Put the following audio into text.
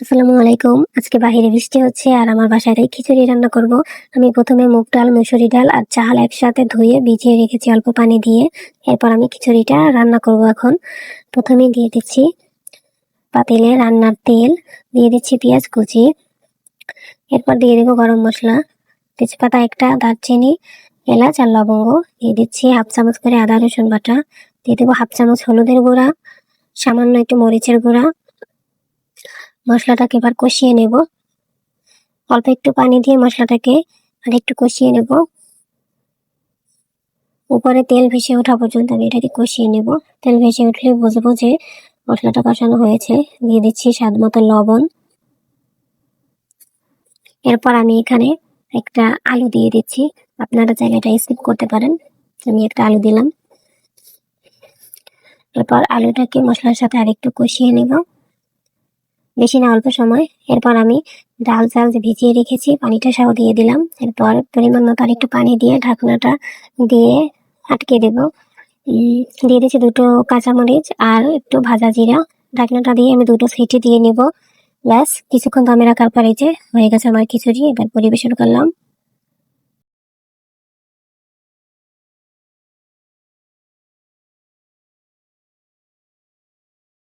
আসসালামু আলাইকুম। আজকে বাইরে বৃষ্টি হচ্ছে আর আমার বাসায় খিচুড়ি রান্না করব। আমি প্রথমে মুগ ডাল, মুসুরি ডাল আর চাল একসাথে ধুয়ে, ভিজিয়ে রেখেছি অল্প পানি দিয়ে। এরপর আমি খিচুড়িটা রান্না করব এখন। প্রথমে দিয়ে দিচ্ছি পাতিলে রান্নার তেল, দিয়ে দিচ্ছি পেঁয়াজ কুচি। এরপর দিয়ে দেবো গরম মশলা, তেজপাতা একটা, দারচিনি, এলাচ আর লবঙ্গ। দিয়ে দিচ্ছি হাফ চামচ করে আদা রসুন বাটা। দিয়ে দেবো হাফ চামচ হলুদের গুঁড়া, সামান্য একটু মরিচের গুঁড়া। মশলাটাকে এবার কষিয়ে নেব। অল্প একটু পানি দিয়ে মশলাটাকে আর একটু কষিয়ে নেব। উপরে তেল ভেসে ওঠা পর্যন্ত আমি এটাকে কষিয়ে নেব। তেল ভেসে উঠলে বুঝব যে মশলাটা কষানো হয়েছে। দিয়ে দিচ্ছি স্বাদ মতো লবণ। এরপর আমি এখানে একটা আলু দিয়ে দিচ্ছি। আপনারা এটা স্কিপ করতে পারেন। আমি একটা আলু দিলাম। এরপর আলুটাকে মশলার সাথে আরেকটু কষিয়ে নেব। বেশি না অল্প সময়। এরপর আমি ডাল চাল যে ভিজিয়ে রেখেছি, পানিটা সহ দিয়ে দিলাম। এরপর পরিমাণ মতো আরেকটু পানি দিয়ে ঢাকনাটা দিয়ে আটকে দেব। দিয়ে দিচ্ছি দুটো কাঁচামরিচ আর একটু ভাজা জিরা। ঢাকনাটা দিয়ে আমি দুটো সিটি দিয়ে নেব। ব্যাস, কিছুক্ষণ দামে রাখার পরে যে হয়ে গেছে আমার খিচুড়ি, এবার পরিবেশন করলাম।